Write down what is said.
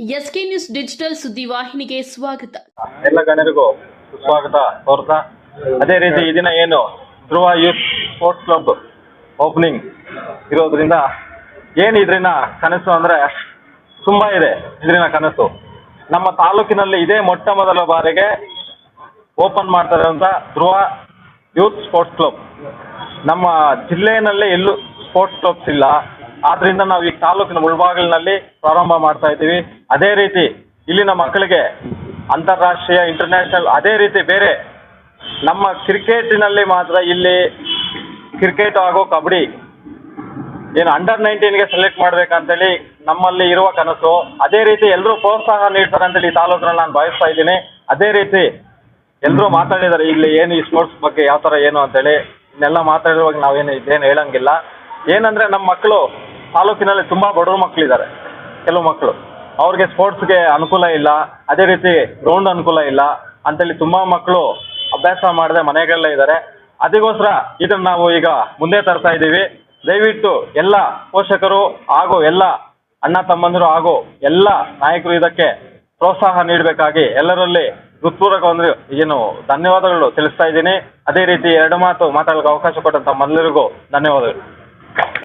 SK news digital ಸುದ್ದಿವಾಹಿನಿಗೆ ಸ್ವಾಗತ. ಎಲ್ಲ ಗಣ್ಯರಿಗೂ ಸ್ವಾಗತ. ತೋರ್ತಾ ಅದೇ ರೀತಿ ಈ ದಿನ ಏನು? Dhruva youth sports club opening ಇರೋದ್ರಿಂದ ಏನು ಇದರಿಂದ ಕನಸು ಅಂದ್ರೆ ತುಂಬಾ ಇದೆ, ಇದ್ರಿನ ಕನಸು. ನಮ್ಮ ತಾಲೂಕಿನಲ್ಲಿ ಇದೇ ಮೊಟ್ಟ ಮೊದಲ ಬಾರಿಗೆ ಓಪನ್ ಮಾಡ್ತಾರೆ ಅಂತ ಧ್ರುವ ಯೂತ್ ಸ್ಪೋರ್ಟ್ಸ್ ಕ್ಲಬ್. ನಮ್ಮ ಜಿಲ್ಲೆಯಲ್ಲೇ ಎಲ್ಲೂ ಸ್ಪೋರ್ಟ್ಸ್ ಕ್ಲಬ್ಸ್ ಇಲ್ಲ. ಆದ್ರಿಂದ ನಾವು ಈ ತಾಲೂಕಿನ ಮುಳಬಾಗಿಲಿನಲ್ಲಿ ಪ್ರಾರಂಭ ಮಾಡ್ತಾ ಇದ್ದೀವಿ. ಅದೇ ರೀತಿ ಇಲ್ಲಿನ ಮಕ್ಕಳಿಗೆ ಅಂತಾರಾಷ್ಟ್ರೀಯ ಇಂಟರ್ನ್ಯಾಷನಲ್ ಅದೇ ರೀತಿ ಬೇರೆ ನಮ್ಮ ಕ್ರಿಕೆಟಿನಲ್ಲಿ ಮಾತ್ರ ಇಲ್ಲಿ ಕ್ರಿಕೆಟ್ ಹಾಗೂ ಕಬಡ್ಡಿ ಏನು ಅಂಡರ್ ನೈನ್ಟೀನ್ಗೆ ಸೆಲೆಕ್ಟ್ ಮಾಡ್ಬೇಕಂತೇಳಿ ನಮ್ಮಲ್ಲಿ ಇರುವ ಕನಸು. ಅದೇ ರೀತಿ ಎಲ್ಲರೂ ಪ್ರೋತ್ಸಾಹ ನೀಡ್ತಾರೆ ಅಂತೇಳಿ ಈ ತಾಲೂಕಿನಲ್ಲಿ ನಾನು ಭಾವಿಸ್ತಾ ಇದ್ದೀನಿ. ಅದೇ ರೀತಿ ಎಲ್ಲರೂ ಮಾತಾಡಿದ್ದಾರೆ ಇಲ್ಲಿ ಏನು ಈ ಸ್ಪೋರ್ಟ್ಸ್ ಬಗ್ಗೆ ಯಾವ ಥರ ಏನು ಅಂತೇಳಿ. ಇನ್ನೆಲ್ಲ ಮಾತಾಡಿರುವಾಗ ನಾವೇನು ಇದೇನು ಹೇಳಂಗಿಲ್ಲ. ಏನಂದ್ರೆ ನಮ್ಮ ಮಕ್ಕಳು ತಾಲೂಕಿನಲ್ಲಿ ತುಂಬ ಮಕ್ಕಳು ಮಕ್ಕಳಿದ್ದಾರೆ ಕೆಲವು ಮಕ್ಕಳು ಅವ್ರಿಗೆ ಸ್ಪೋರ್ಟ್ಸ್ಗೆ ಅನುಕೂಲ ಇಲ್ಲ. ಅದೇ ರೀತಿ ಗ್ರೌಂಡ್ ಅನುಕೂಲ ಇಲ್ಲ. ಅಂತೇಳಿ ತುಂಬಾ ಮಕ್ಕಳು ಅಭ್ಯಾಸ ಮಾಡದೆ ಮನೆಗಳಲ್ಲೇ ಇದ್ದಾರೆ. ಅದಕ್ಕೋಸ್ಕರ ಇದನ್ನ ನಾವು ಈಗ ಮುಂದೆ ತರ್ತಾ ಇದ್ದೀವಿ. ದಯವಿಟ್ಟು ಎಲ್ಲ ಪೋಷಕರು ಹಾಗೂ ಎಲ್ಲ ಅಣ್ಣ ತಮ್ಮಂದಿರು ಹಾಗೂ ಎಲ್ಲ ನಾಯಕರು ಇದಕ್ಕೆ ಪ್ರೋತ್ಸಾಹ ನೀಡಬೇಕಾಗಿ ಎಲ್ಲರಲ್ಲಿ ಹೃತ್ಪೂರ್ವಕ ಒಂದು ಏನು ಧನ್ಯವಾದಗಳು ತಿಳಿಸ್ತಾ ಇದ್ದೀನಿ. ಅದೇ ರೀತಿ ಎರಡು ಮಾತು ಮಾತಾಡಲಿಕ್ಕೆ ಅವಕಾಶ ಕೊಟ್ಟಂತ ಮೊದಲರಿಗೂ ಧನ್ಯವಾದಗಳು.